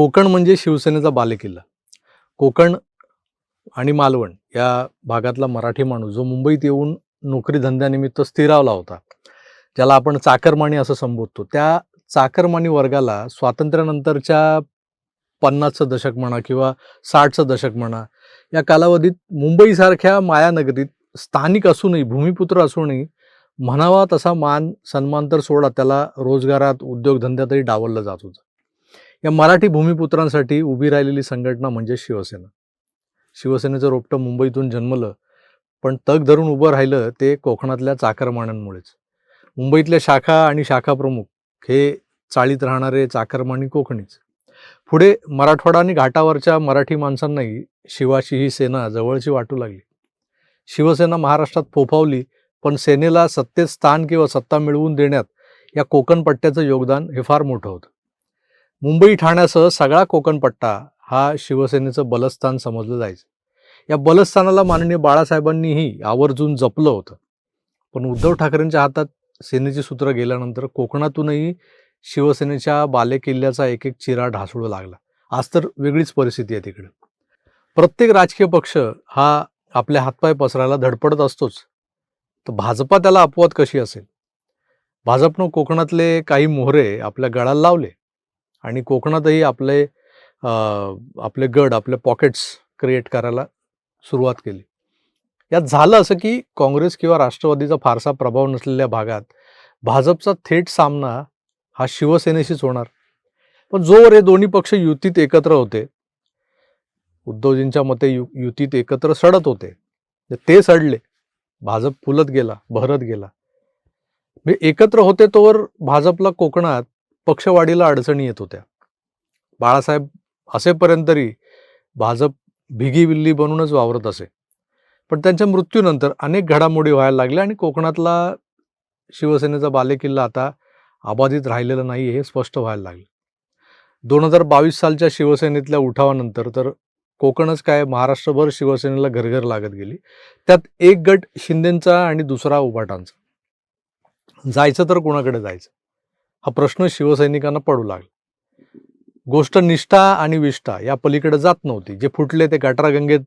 कोकण म्हणजे शिवसेनेचा बालेकिल्ला. कोकण आणि मालवण या भागातला मराठी माणूस जो मुंबईत येऊन नोकरी धंद्यानिमित्त स्थिरावला होता ज्याला आपण चाकरमानी असं संबोधतो. त्या चाकरमानी वर्गाला स्वातंत्र्यानंतरच्या पन्नासचं दशक म्हणा किंवा साठचं दशक म्हणा या कालावधीत मुंबईसारख्या मायानगरीत स्थानिक असूनही भूमिपुत्र असूनही म्हणावा तसा मान सन्मान तर सोडा त्याला रोजगारात उद्योगधंद्यातही डावललं जात होतं. या मराठी भूमिपुत्रांसाठी उभी राहिलेली संघटना म्हणजे शिवसेना. शिवसेनेचं रोपटं मुंबईतून जन्मलं पण तग धरून उभं राहिलं ते कोकणातल्या चाकरमान्यांमुळेच. मुंबईतल्या शाखा आणि शाखा प्रमुख हे चाळीत राहणारे चाकरमानी कोकणीच. पुढे मराठवाडा आणि घाटावरच्या मराठी माणसांनाही शिवाशी ही सेना जवळची वाटू लागली. शिवसेना महाराष्ट्रात फोफावली पण सेनेला सत्तेत स्थान किंवा सत्ता मिळवून देण्यात या कोकण पट्ट्याचं योगदान हे फार मोठं होतं. मुंबई ठाण्यासह सगळा कोकणपट्टा हा शिवसेनेचं बलस्थान समजलं जायचं. या बलस्थानाला माननीय बाळासाहेबांनीही आवर्जून जपलं होतं. पण उद्धव ठाकरेंच्या हातात सेनेची सूत्र गेल्यानंतर कोकणातूनही शिवसेनेच्या बालेकिल्ल्याचा एक एक चिरा ढासळू लागला. आज तर वेगळीच परिस्थिती आहे तिकडे. प्रत्येक राजकीय पक्ष हा आपल्या हातपाय पसरायला धडपडत असतोच. तर भाजपा त्याला अपवाद कशी असेल? भाजपनं कोकणातले काही मोहरे आपल्या गळाला लावले. आणि कोकणातही आपले आपले गड आपले पॉकेट्स क्रिएट करायला सुरुवात केली. यात झालं असं की काँग्रेस किंवा राष्ट्रवादीचा फारसा प्रभाव नसलेल्या भागात भाजपचा थेट सामना हा शिवसेनेशीच होणार. पण जोवर हे दोन्ही पक्ष युतीत एकत्र होते उद्धवजींच्या मते यु युतीत एकत्र सडत होते ते सडले. भाजप फुलत गेला भरत गेला. म्हणजे एकत्र होते तोवर भाजपला कोकणात पक्षवाढीला अडचणी येत होत्या. बाळासाहेब असेपर्यंत तरी भाजप भिगी विल्ली बनूनच वावरत असे. पण त्यांच्या मृत्यूनंतर अनेक घडामोडी व्हायला लागल्या आणि कोकणातला शिवसेनेचा बालेकिल्ला आता अबाधित राहिलेला नाही हे स्पष्ट व्हायला लागलं. दोन हजार बावीस सालच्या शिवसेनेतल्या उठावानंतर तर कोकणच काय महाराष्ट्रभर शिवसेनेला घरघर लागत गेली. त्यात एक गट शिंदेंचा आणि दुसरा उभाटांचा जायचं तर कोणाकडे जायचं? हा प्रश्न शिवसैनिकांना पडू लागला. गोष्ट निष्ठा आणि विष्ठा या पलीकडे जात नव्हती. जे फुटले ते गटारगंगेत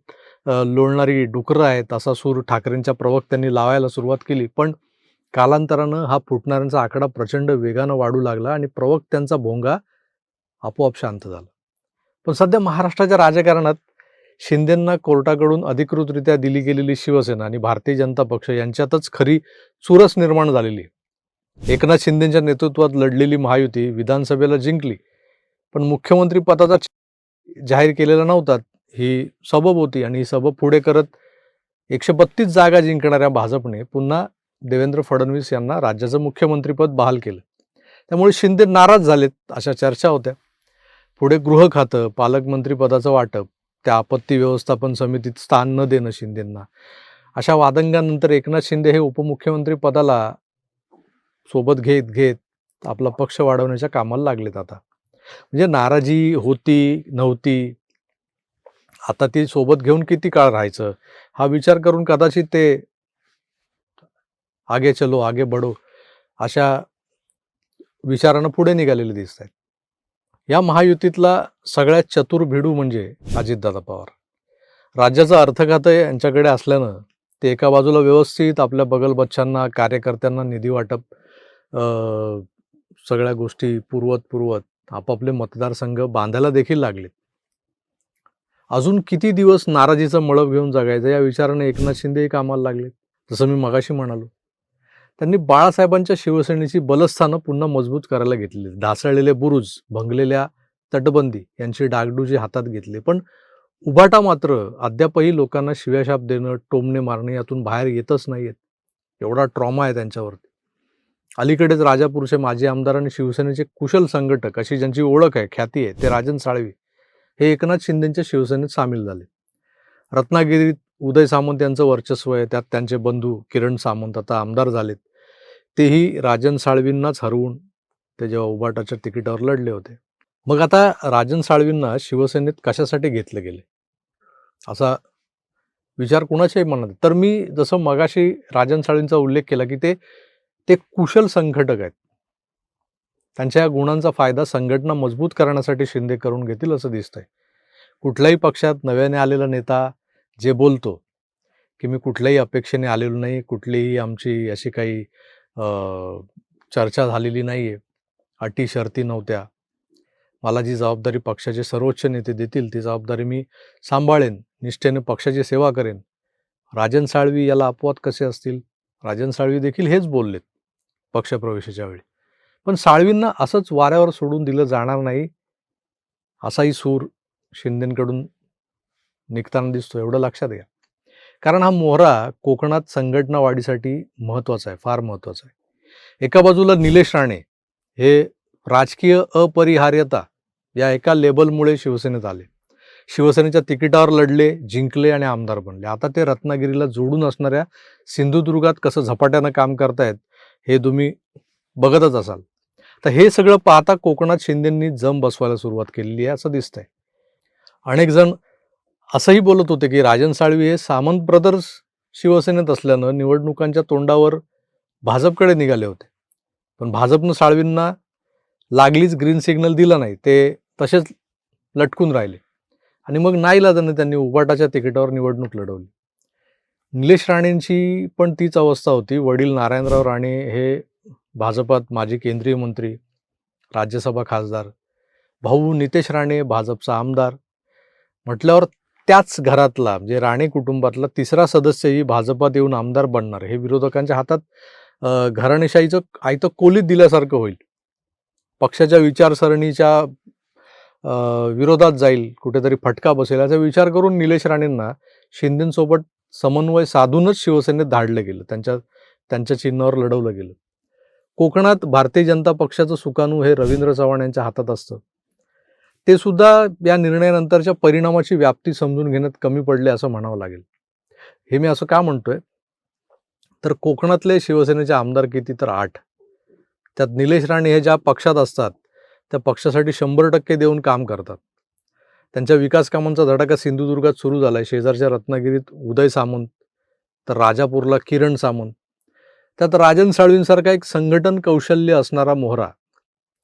लोळणारी डुकरं आहेत असा सूर ठाकरेंच्या प्रवक्त्यांनी लावायला सुरुवात केली. पण कालांतरानं हा फुटणाऱ्यांचा आकडा प्रचंड वेगानं वाढू लागला आणि प्रवक्त्यांचा भोंगा आपोआप शांत झाला. पण सध्या महाराष्ट्राच्या राजकारणात शिंदेंना कोर्टाकडून अधिकृतरित्या दिली गेलेली शिवसेना आणि भारतीय जनता पक्ष यांच्यातच खरी चुरस निर्माण झालेली आहे. एकनाथ शिंदेच्या नेतृत्वात लढलेली महायुती विधानसभेला जिंकली. पण मुख्यमंत्री पदाचा जाहीर केलेला नव्हता. ही सबब होती आणि ही सबब पुढे करत एकशे बत्तीस जागा जिंकणाऱ्या भाजपने पुन्हा देवेंद्र फडणवीस यांना राज्याचं मुख्यमंत्रीपद बहाल केलं. त्यामुळे शिंदे नाराज झालेत अशा चर्चा होत्या. पुढे गृह खातं पालकमंत्रीपदाचं वाटप त्या आपत्ती व्यवस्थापन समितीत स्थान न देणं शिंदेंना. अशा वादंगानंतर एकनाथ शिंदे हे उपमुख्यमंत्री पदाला सोबत घेत घेत आपला पक्ष वाढवण्याच्या कामाला लागलेत आता. म्हणजे नाराजी होती नव्हती. आता ती सोबत घेऊन किती काळ राहायचं? हा विचार करून कदाचित ते आगे चलो आगे बडो अशा विचारानं पुढे निघालेले दिसत आहेत. या महायुतीतला सगळ्यात चतुर भिडू म्हणजे अजितदादा पवार. राज्याचं अर्थखातं यांच्याकडे असल्यानं ते एका बाजूला व्यवस्थित आपल्या बगलबच्चांना कार्यकर्त्यांना निधी वाटप सगळ्या गोष्टी पुरवत पुरवत आपापले मतदारसंघ बांधायला देखील लागले अजून किती दिवस नाराजीचं मळप घेऊन जगायचं या विचाराने एकनाथ शिंदेही कामाला लागले जसं मी मगाशी म्हणालो. त्यांनी बाळासाहेबांच्या शिवसेनेची बलस्थानं पुन्हा मजबूत करायला घेतली ढासळलेले बुरुज भंगलेल्या तटबंदी यांची डागडुजी हातात घेतले. पण उभाटा मात्र अद्यापही लोकांना शिव्याशाप देणं टोमणे मारणे यातून बाहेर येतच नाहीयेत. एवढा ट्रॉमा आहे त्यांच्यावरती. अलीकडेच राजापूरचे माजी आमदार आणि शिवसेनेचे कुशल संघटक अशी ज्यांची ओळख आहे ख्याती आहे ते राजन साळवी हे एकनाथ शिंदेच्या शिवसेनेत सामील झाले. रत्नागिरीत उदय सामंत यांचं वर्चस्व आहे त्यात त्यांचे बंधू किरण सामंत आता आमदार झालेत. तेही राजन साळवींनाच हरवून ते जेव्हा उबाटाच्या तिकिटावर लढले होते. मग आता राजन साळवींना शिवसेनेत कशासाठी घेतलं गेले? असा विचार कुणाच्याही मनात तर मी जसं मगाशी राजन साळवींचा उल्लेख केला की ते ते कुशल संघटक आहेत. त्यांच्या या गुणांचा फायदा संघटना मजबूत करण्यासाठी शिंदे करून घेतील असं दिसतंय. कुठल्याही पक्षात नव्याने आलेला नेता जे बोलतो की मी कुठल्याही अपेक्षेने आलेलो नाही कुठलीही आमची अशी काही चर्चा झालेली नाही आहे अटी शर्ती नव्हत्या. मला जी जबाबदारी पक्षाचे सर्वोच्च नेते देतील ती जबाबदारी मी सांभाळेन निष्ठेने पक्षाची सेवा करेन. राजन साळवी याला अपवाद कसे असतील? राजन साळवी देखील हेच बोललेत. पक्षप्रवेशाच्या वेळी. पण साळवींना असंच वाऱ्यावर सोडून दिलं जाणार नाही असाही सूर शिंदेकडून निघताना दिसतो एवढं लक्षात घ्या. कारण हा मोहरा कोकणात संघटना वाढीसाठी महत्त्वाचा आहे फार महत्त्वाचा आहे. एका बाजूला निलेश राणे हे राजकीय अपरिहार्यता या एका लेबलमुळे शिवसेनेत आले. शिवसेनेच्या तिकिटावर लढले जिंकले आणि आमदार बनले. आता ते रत्नागिरीला जोडून असणाऱ्या सिंधुदुर्गात कसं झपाट्यानं काम करतायत हे तुम्ही बघतच असाल. तर हे सगळं पाहता कोकणात शिंदेंनी जम बसवायला सुरुवात केलेली आहे असं दिसतंय. अनेक जण असंही बोलत होते की राजन साळवी हे सामंत ब्रदर्स शिवसेनेत असल्यानं निवडणुकांच्या तोंडावर भाजपकडे निघाले होते. पण भाजपनं साळवींना लागलीच ग्रीन सिग्नल दिला नाही. ते तसेच लटकून राहिले. आणि मग नाईलाजाने त्यांनी उबाटाच्या तिकिटावर निवडणूक लढवली. निलेश राणेंची पण तीच अवस्था होती. वडील नारायणराव राणे हे भाजपात माजी केंद्रीय मंत्री राज्यसभा खासदार भाऊ नितेश राणे भाजपचा आमदार. म्हटल्यावर त्याच घरातला म्हणजे राणे कुटुंबातला तिसरा सदस्यही भाजपात येऊन आमदार बनणार. हे विरोधकांच्या हातात घराणेशाहीचं आयतं कोलीत दिल्यासारखं होईल. पक्षाच्या विचारसरणीच्या विरोधात जाईल. कुठेतरी फटका बसेल. याचा विचार करून निलेश राणेंना शिंदेसोबत समन्वय साधूनच शिवसेनेत धाडलं गेलं. त्यांच्या त्यांच्या चिन्हावर लढवलं गेलं. कोकणात भारतीय जनता पक्षाचं सुकाणू हे रवींद्र चव्हाण यांच्या हातात असतं. ते सुद्धा या निर्णयानंतरच्या परिणामाची व्याप्ती समजून घेण्यात कमी पडले असं म्हणावं लागेल. हे मी असं का म्हणतोय? तर कोकणातले शिवसेनेचे आमदार किती तर आठ. त्यात निलेश राणे हे ज्या पक्षात असतात त्या पक्षासाठी शंभर टक्के देऊन काम करतात. त्यांच्या विकास कामांचा धडाका सिंधुदुर्गात सुरू झाला आहे शेजारच्या रत्नागिरीत उदय सामंत तर राजापूरला किरण सामंत. त्यात राजन साळवींसारखा एक संघटन कौशल्य असणारा मोहरा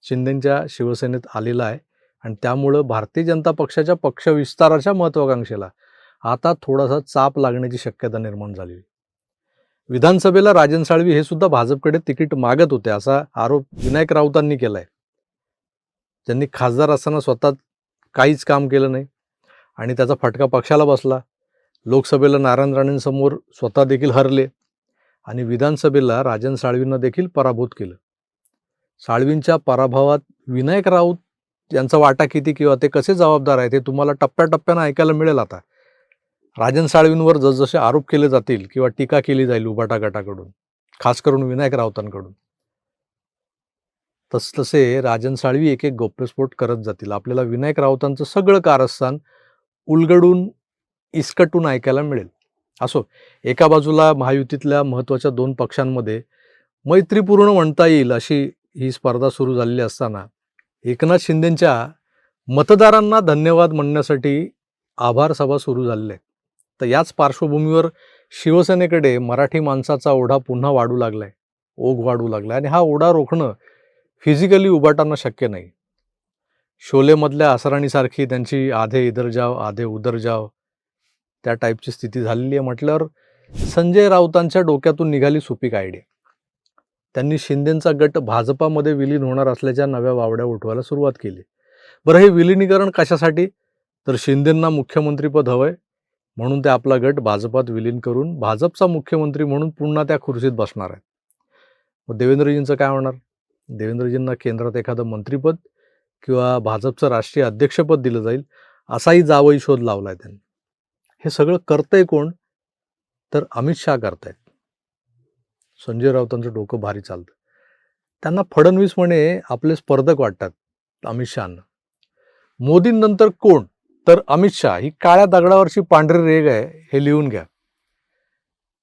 शिंदेच्या शिवसेनेत आलेला आहे आणि त्यामुळं भारतीय जनता पक्षाच्या पक्षविस्ताराच्या महत्वाकांक्षेला आता थोडासा चाप लागण्याची शक्यता निर्माण झाली विधानसभेला राजन साळवी हे सुद्धा भाजपकडे तिकीट मागत होते असा आरोप विनायक राऊतांनी केलाय. ज्यांनी खासदार असताना स्वतः काहीच काम केलं नाही. आणि त्याचा फटका पक्षाला बसला. लोकसभेला नारायण राणेंसमोर स्वतः देखील हरले आणि विधानसभेला राजन साळवींना देखील पराभूत केलं. साळवींच्या पराभवात विनायक राऊत यांचा वाटा किती किंवा ते कसे जबाबदार आहेत हे तुम्हाला टप्प्याटप्प्यानं ऐकायला मिळेल आता. राजन साळवींवर जसजसे आरोप केले जातील किंवा टीका केली जाईल उभाटा गटाकडून खास करून विनायक राऊतांकडून. तसतसे राजन साळवी एक एक गौप्यस्फोट करत जातील. आपल्याला विनायक राऊतांचं सगळं कारस्थान उलगडून इस्कटून ऐकायला मिळेल. असो एका बाजूला महायुतीतल्या महत्त्वाच्या दोन पक्षांमध्ये मैत्रीपूर्ण म्हणता येईल अशी ही स्पर्धा सुरू झालेली असताना एकनाथ शिंदेंच्या मतदारांना धन्यवाद म्हणण्यासाठी आभार सभा सुरू झालेल्या आहेत. तर याच पार्श्वभूमीवर शिवसेनेकडे मराठी माणसाचा ओढा पुन्हा वाढू लागलाय. ओघ वाढू लागलाय. आणि हा ओढा रोखणं फिजिकली उभाटांना शक्य नाही. शोलेमधल्या असराणीसारखी त्यांची आधे इधर जाव आधे उधर जाव त्या टाईपची स्थिती झालेली आहे म्हटल्यावर संजय राऊतांच्या डोक्यातून निघाली सुपीक आयडिया त्यांनी शिंदेंचा गट भाजपामध्ये विलीन होणार असल्याच्या नव्या वावड्या उठवायला सुरुवात केली. बरं हे विलीनीकरण कशासाठी? तर शिंदेंना मुख्यमंत्रीपद हवंय म्हणून ते आपला गट भाजपात विलीन करून भाजपचा मुख्यमंत्री म्हणून पुन्हा त्या खुर्चीत बसणार आहेत. मग देवेंद्रजींचं काय होणार? देवेंद्रजींना केंद्रात एखादं मंत्रीपद किंवा भाजपचं राष्ट्रीय अध्यक्षपद दिलं जाईल असाही जावई शोध लावलाय त्यांनी. हे सगळं करतंय कोण? तर अमित शहा करतायत. संजय राऊतांचं डोकं भारी चालतं. त्यांना फडणवीस म्हणे आपले स्पर्धक वाटतात अमित शहाना. मोदींनंतर कोण? तर अमित शहा. ही काळ्या दगडावरची पांढरी रेग आहे हे लिहून घ्या.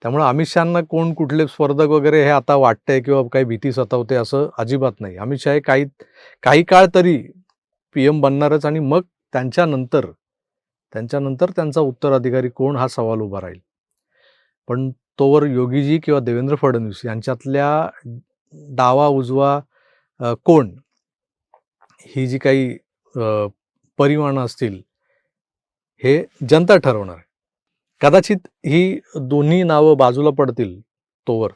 त्यामुळे अमित शहाना कोण कुठले स्पर्धक वगैरे हे आता वाटतंय किंवा काही भीती सतावते असं अजिबात नाही. अमित शहा हे काही काही काळ तरी पी एम बनणारच आणि मग त्यांच्यानंतर त्यांच्यानंतर त्यांचा उत्तराधिकारी कोण हा सवाल उभा राहील. पण तोवर योगीजी किंवा देवेंद्र फडणवीस यांच्यातल्या डावा उजवा कोण ही जी काही परिमाणं असतील हे जनता ठरवणार आहे. कदाचित ही दोन्ही नावं बाजूला पडतील तोवर.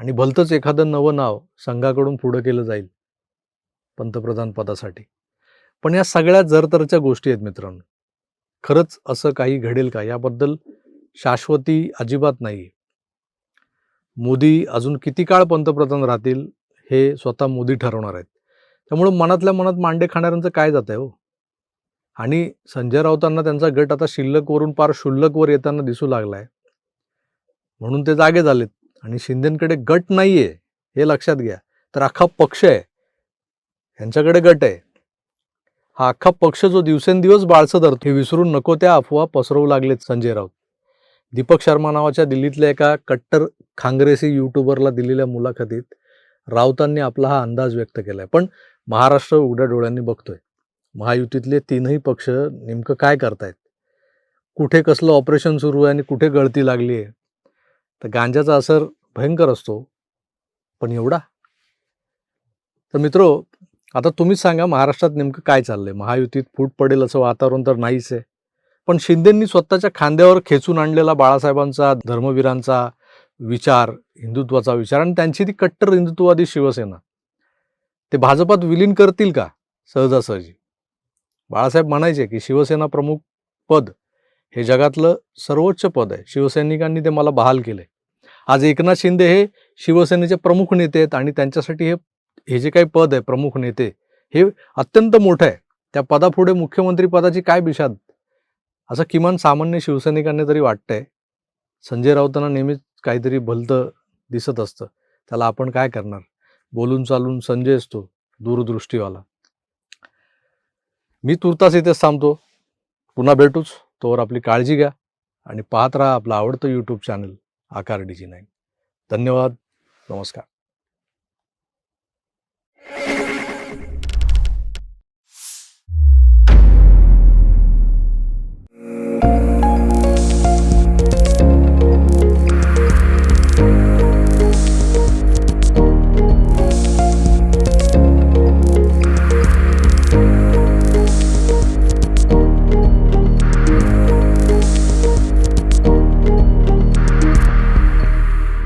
आणि भलतंच एखादं नवं नाव संघाकडून पुढं केलं जाईल पंतप्रधान पदासाठी. पण या सगळ्या जरतरच्या गोष्टी आहेत मित्रांनो. खरंच असं काही घडेल का? याबद्दल शाश्वती अजिबात नाही मोदी अजून किती काळ पंतप्रधान राहतील हे स्वतः मोदी ठरवणार आहेत. त्यामुळं मनातल्या मनात मांडे खाणाऱ्यांचं काय जात आहे हो? आणि संजय राऊतांना त्यांचा गट आता शिल्लकवरून पार शुल्लकवर येताना दिसू लागलाय. म्हणून ते जागे झालेत. आणि शिंदेकडे गट नाहीये हे लक्षात घ्या. तर अख्खा पक्ष आहे. यांच्याकडे गट आहे. हा अख्खा पक्ष जो दिवसेंदिवस बाळसं धरतो हे विसरून नको त्या अफवा पसरवू लागलेत संजय राऊत. दीपक शर्मा नावाच्या दिल्लीतल्या एका कट्टर खांग्रेसी युट्यूबरला दिलेल्या मुलाखतीत राऊतांनी आपला हा अंदाज व्यक्त केला आहे पण महाराष्ट्र उघड्या डोळ्यांनी बघतोय. महायुतीतले तीनही पक्ष नेमकं काय करतायत? कुठे कसलं ऑपरेशन सुरू आहे आणि कुठे गळती लागली आहे? तर गांजाचा असर भयंकर असतो पण एवढा? तर मित्रो आता तुम्हीच सांगा महाराष्ट्रात नेमकं काय चाललंय? महायुतीत फूट पडेल असं वातावरण तर नाहीच आहे. पण शिंदेंनी स्वतःच्या खांद्यावर खेचून आणलेला बाळासाहेबांचा धर्मवीरांचा विचार हिंदुत्वाचा विचार आणि त्यांची ती कट्टर हिंदुत्ववादी शिवसेना. ते भाजपात विलीन करतील का सहजासहजी? बाळासाहेब म्हणायचे की शिवसेना प्रमुख पद हे जगातलं सर्वोच्च पद आहे. शिवसैनिकांनी ते मला बहाल केलंय. आज एकनाथ शिंदे हे शिवसेनेचे प्रमुख नेते आहेत आणि त्यांच्यासाठी हे हे जे काही पद आहे प्रमुख नेते हे अत्यंत मोठं आहे. त्या पदापुढे मुख्यमंत्री पदाची काय बिशाद? असं किमान सामान्य शिवसैनिकांना तरी वाटतंय. संजय राऊतांना नेहमीच काहीतरी भलतं दिसत असतं. त्याला आपण काय करणार? बोलून चालून संजय असतो दूरदृष्टीवाला. मी तुर्तास इथेच थांबतो. पुन्हा भेटूच. तोवर आपली काळजी घ्या आणि पाहत राहा आपलं आवडतं YouTube channel Aakar DG nine धन्यवाद. नमस्कार.